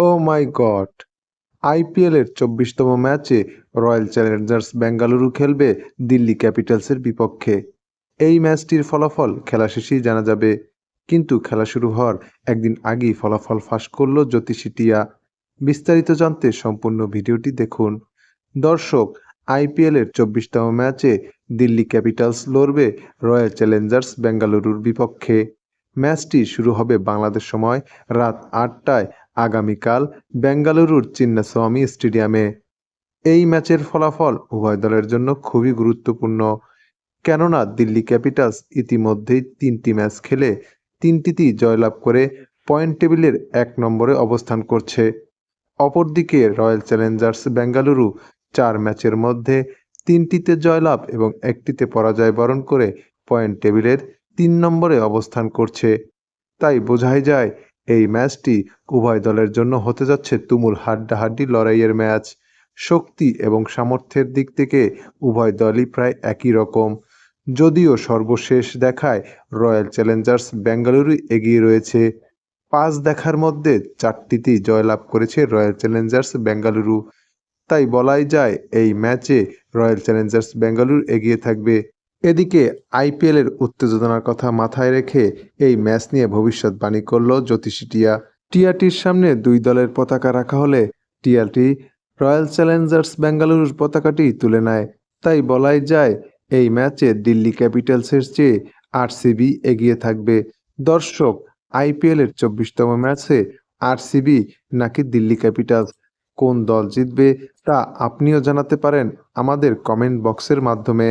ও মাই god. আইপিএলের চব্বিশতম ম্যাচে রয়্যাল চ্যালেঞ্জার্স বেঙ্গালুরু খেলবে দিল্লি ক্যাপিটালসের বিপক্ষে। এই ম্যাচটির ফলাফল খেলা শেষেই জানা যাবে। কিন্তু খেলা শুরু হওয়ার একদিন আগেই ফলাফল ফাঁস করল জ্যোতিষী টিয়া। বিস্তারিত জানতে সম্পূর্ণ ভিডিওটি দেখুন। দর্শক, আইপিএলের চব্বিশতম ম্যাচে দিল্লি ক্যাপিটালস লড়বে রয়্যাল চ্যালেঞ্জার্স বেঙ্গালুরুর বিপক্ষে। ম্যাচটি শুরু হবে বাংলাদেশ সময় রাত আটটায় আগামীকাল বেঙ্গালুরুর চিন্নাস্বামী স্টেডিয়ামে। এই ম্যাচের ফলাফল উভয় দলের জন্য খুবই গুরুত্বপূর্ণ। কেননা দিল্লি ক্যাপিটালস ইতিমধ্যেই তিনটি ম্যাচ খেলে তিনটিতেই জয়লাভ করে পয়েন্ট টেবিলের এক নম্বরে অবস্থান করছে। অপরদিকে রয়্যাল চ্যালেঞ্জার্স বেঙ্গালুরু চার ম্যাচের মধ্যে তিনটিতে জয়লাভ এবং একটিতে পরাজয় বরণ করে পয়েন্ট টেবিলের তিন নম্বরে অবস্থান করছে। তাই বোঝাই যায় এই ম্যাচটি উভয় দলের জন্য হতে যাচ্ছে তুমুল হাড্ডাহাড্ডি লড়াইয়ের ম্যাচ। শক্তি এবং সামর্থ্যের দিক থেকে উভয় দলই প্রায় একই রকম। যদিও সর্বশেষ দেখায় রয়্যাল চ্যালেঞ্জার্স বেঙ্গালুরু এগিয়ে রয়েছে। পাঁচ দেখার মধ্যে চারটিতেই জয়লাভ করেছে রয়্যাল চ্যালেঞ্জার্স বেঙ্গালুরু। তাই বলাই যায় এই ম্যাচে রয়্যাল চ্যালেঞ্জার্স বেঙ্গালুরু এগিয়ে থাকবে। এদিকে আইপিএলের উত্তেজনার কথা মাথায় রেখে এই ম্যাচ নিয়ে ভবিষ্যৎবাণী করল জ্যোতিষী টিয়া। টিয়াটির সামনে দুই দলের পতাকা রাখা হলে টিয়াটি রয়্যাল চ্যালেঞ্জার্স বেঙ্গালুরুর পতাকাটি তুলে নেয়। তাই বলাই যায়, এই ম্যাচে দিল্লি ক্যাপিটালসের চেয়ে আরসিবি এগিয়ে থাকবে। দর্শক, আইপিএলের চব্বিশতম ম্যাচে আরসিবি নাকি দিল্লি ক্যাপিটালস? কোন দল জিতবে তা আপনিও জানাতে পারেন আমাদের কমেন্ট বক্সের মাধ্যমে।